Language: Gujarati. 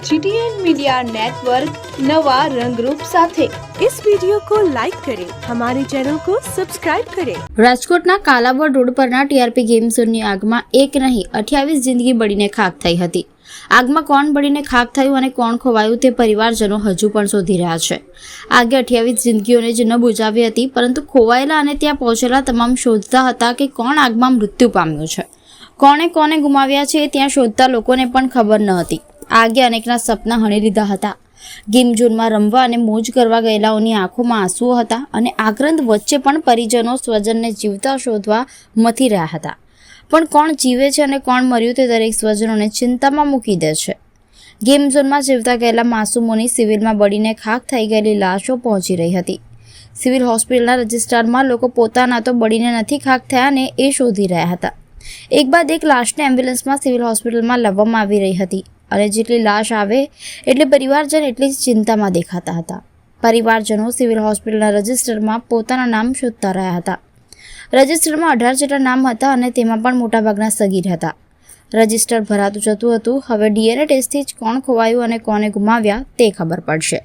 जीटीएन मीडिया नेटवर्क नवा रंगरूप સાથે इस वीडियो को लाइक करें हमारे चैनल को सब्सक्राइब करें રાજકોટના કાલાવડ રોડ પરના ટીઆરપી ગેમ ઝોનની આગમાં એક નહીં અઠ્યાવીસ જિંદગી બળીને ખાક થઈ હતી આગમાં કોણ બળીને ખાક થયું અને કોણ ખોવાયું તે પરિવારજનો હજુ પણ શોધી રહ્યા છે આગે અઠ્યાવીસ જિંદગીઓને જ ન બુજાવી હતી પરંતુ ખોવાયેલા અને ત્યાં પહોંચેલા તમામ શોધતા હતા કે કોણ આગમાં મૃત્યુ પામ્યું છે કોણે કોને ગુમાવ્યા છે એ ત્યાં શોધતા લોકોને પણ ખબર ન હતી આગે અનેકના સપના હણી લીધા હતા. ગેમ ઝોનમાં રમવા અને મોજ કરવા ગયેલાઓની આંખોમાં આંસુઓ હતા અને આક્રંદ વચ્ચે પણ પરિજનો સ્વજનને જીવતા શોધવા મથી રહ્યા હતા. પણ કોણ જીવે છે અને કોણ મર્યું તે દરેક સ્વજનોને ચિંતામાં મૂકી દે છે. ગેમ ઝોનમાં જીવતા ગયેલા માસૂમોની સિવિલમાં બળીને ખાક થઈ ગયેલી લાશો પહોંચી રહી હતી. સિવિલ હોસ્પિટલના રજિસ્ટ્રારમાં લોકો પોતાના તો બળીને નથી ખાક થયા ને એ શોધી રહ્યા હતા. એક બાદ એક લાશને એમ્બ્યુલન્સમાં સિવિલ હોસ્પિટલમાં લાવવામાં આવી રહી હતી. અને જેટલી લાશ આવે એટલે પરિવારજન એટલી જ ચિંતામાં દેખાતા હતા. પરિવારજનો સિવિલ હોસ્પિટલના રજિસ્ટરમાં પોતાના નામ શોધતા રહ્યા હતા. રજિસ્ટરમાં અઢાર જેટલા નામ હતા અને તેમાં પણ મોટાભાગના સગીર હતા. રજિસ્ટર ભરાતું જતું હતું. હવે ડીએનએ ટેસ્ટથી જ કોણ ખોવાયું અને કોને ગુમાવ્યા તે ખબર પડશે.